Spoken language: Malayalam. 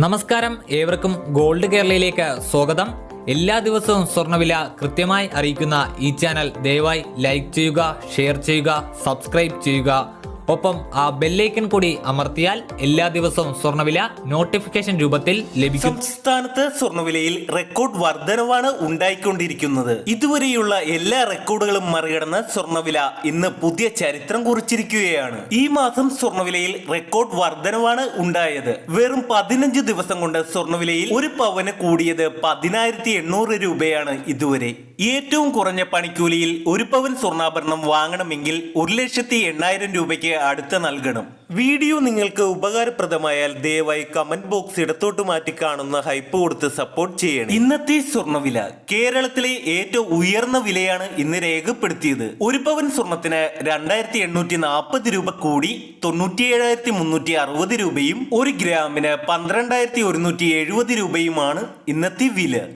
നമസ്കാരം. ഏവർക്കും ഗോൾഡ് കേരളയിലേക്ക് സ്വാഗതം. എല്ലാ ദിവസവും സ്വർണവില കൃത്യമായി അറിയിക്കുന്ന ഈ ചാനൽ ദയവായി ലൈക്ക് ചെയ്യുക ഷെയർ ചെയ്യുക സബ്സ്ക്രൈബ് ചെയ്യുക. ഒപ്പം ആ ബെല്ലൈക്കൺ കൂടി അമർത്തിയാൽ എല്ലാ ദിവസവും സ്വർണവില നോട്ടിഫിക്കേഷൻ രൂപത്തിൽ ലഭിക്കും. സംസ്ഥാനത്ത് സ്വർണവിലയിൽ റെക്കോർഡ് വർധനവാണ് ഉണ്ടായിക്കൊണ്ടിരിക്കുന്നത്. ഇതുവരെയുള്ള എല്ലാ റെക്കോർഡുകളും മറികടന്ന് സ്വർണവില ഇന്ന് പുതിയ ചരിത്രം കുറിച്ചിരിക്കുകയാണ്. ഈ മാസം സ്വർണവിലയിൽ റെക്കോർഡ് വർധനവാണ് ഉണ്ടായത്. വെറും പതിനഞ്ച് ദിവസം കൊണ്ട് സ്വർണവിലയിൽ ഒരു പവന് കൂടിയത് പതിനായിരത്തി എണ്ണൂറ് രൂപയാണ് ഇതുവരെ. ഏറ്റവും കുറഞ്ഞ പണിക്കൂലിയിൽ ഒരു പവൻ സ്വർണാഭരണം വാങ്ങണമെങ്കിൽ ഒരു ലക്ഷത്തി എണ്ണായിരം രൂപയ്ക്ക് അടുത്ത് നൽകണം. വീഡിയോ നിങ്ങൾക്ക് ഉപകാരപ്രദമായാൽ ദയവായി കമന്റ് ബോക്സ് ഇടത്തോട്ട് മാറ്റി കാണുന്ന ഹൈപ്പ് കൊടുത്ത് സപ്പോർട്ട് ചെയ്യണം. ഇന്നത്തെ സ്വർണവില കേരളത്തിലെ ഏറ്റവും ഉയർന്ന വിലയാണ് ഇന്ന് രേഖപ്പെടുത്തിയത്. ഒരു പവൻ സ്വർണത്തിന് രണ്ടായിരത്തി എണ്ണൂറ്റി നാൽപ്പത് രൂപ കൂടി തൊണ്ണൂറ്റി ഏഴായിരത്തി മുന്നൂറ്റി അറുപത് രൂപയും ഒരു ഗ്രാമിന് പന്ത്രണ്ടായിരത്തി ഒരുന്നൂറ്റി എഴുപത് രൂപയുമാണ് ഇന്നത്തെ വില.